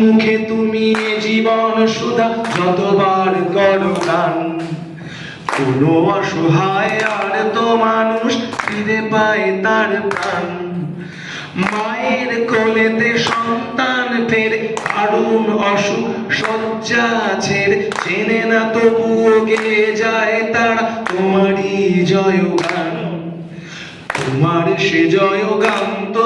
মুখে তুমি জীবন সুধা যতবার করো গান কোনো অসহায় আর তো মানুষ ফিরে পায় তার প্রাণ। মায়ের কোলেতে সন্তান ফের, দারুণ অসুখ শয্যা ছেড়ে, চেনে না তবুও গে যায় তারা তোমারই জয়গান। তোমার সে জয়গান তো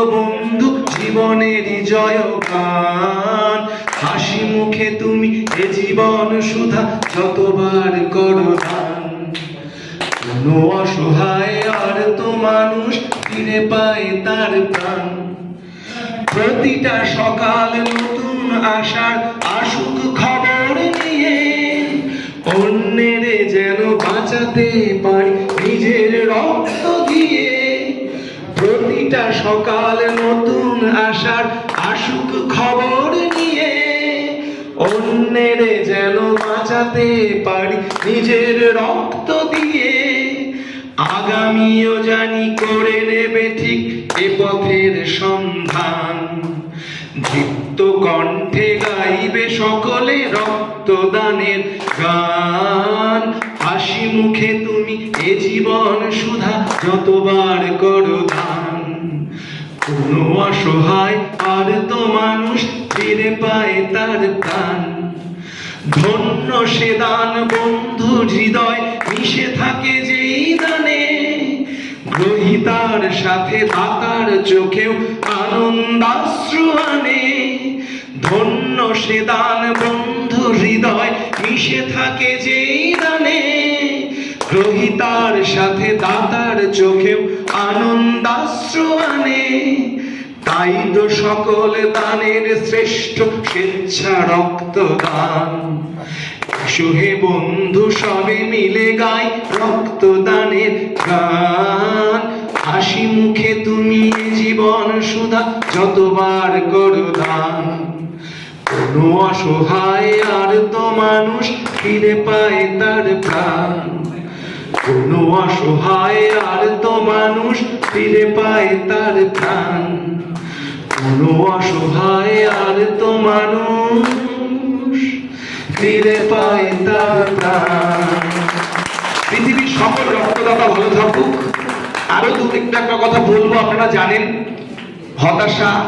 বন্ধু জীবনেরই জয়গান হাসি মুখে তুমি এ জীবন সুধা যতবার করো দান। অসহায় আর তো মানুষ ফিরে পায় তার প্রাণ। প্রতিটা সকাল নতুন আশার আসুক খবর নিয়ে। অন্যের যেন বাঁচাতে পারি নিজের রক্ত প্রতিটা সকাল নতুন আসার আসুক খবর নিয়ে। অন্যের যেন বাঁচাতে পারি নিজের রক্ত দিয়ে। আগামীও জানি করে নেবে ঠিক এ পথের সন্ধান। দীপ্ত কণ্ঠে গাইবে সকলে রক্তদানের গান। হাসি মুখে তুমি এ জীবন সুধা যতবার করো দান কোনো অসহায় আর তো মানুষ ফিরে পায় তার প্রাণ। ধন্য সে দান বন্ধু হৃদয়, মিশে থাকে যেই দানে। গ্রহিতার সাথে দাতার চোখেও আনন্দাশ্রু আনে ধন্য সে দান বন্ধু হৃদয়, মিশে থাকে যেই দানে গ্রহিতার সাথে, দাতার চোখেও আনন্দাশ্রু আনে তাই তো সকল দানের শ্রেষ্ঠ স্বেচ্ছা রক্তদান। এসো হে বন্ধু, সবে মিলে গাই রক্তদানের গান। হাসি মুখে তুমি জীবন সুধা যতবার করো দান কোনো অসহায় আর তো মানুষ ফিরে পায় তার প্রাণ। কোনো অসহায় আর তো মানুষ ফিরে পায় তার প্রাণ। কোনো অসহায় আর তো মানুষ ফিরে পায় তার প্রাণ। পৃথিবীর সকল রক্তদাতা ভালো থাকুক। আরও দু একটা কথা বলব, আপনারা জানেন। হতাশা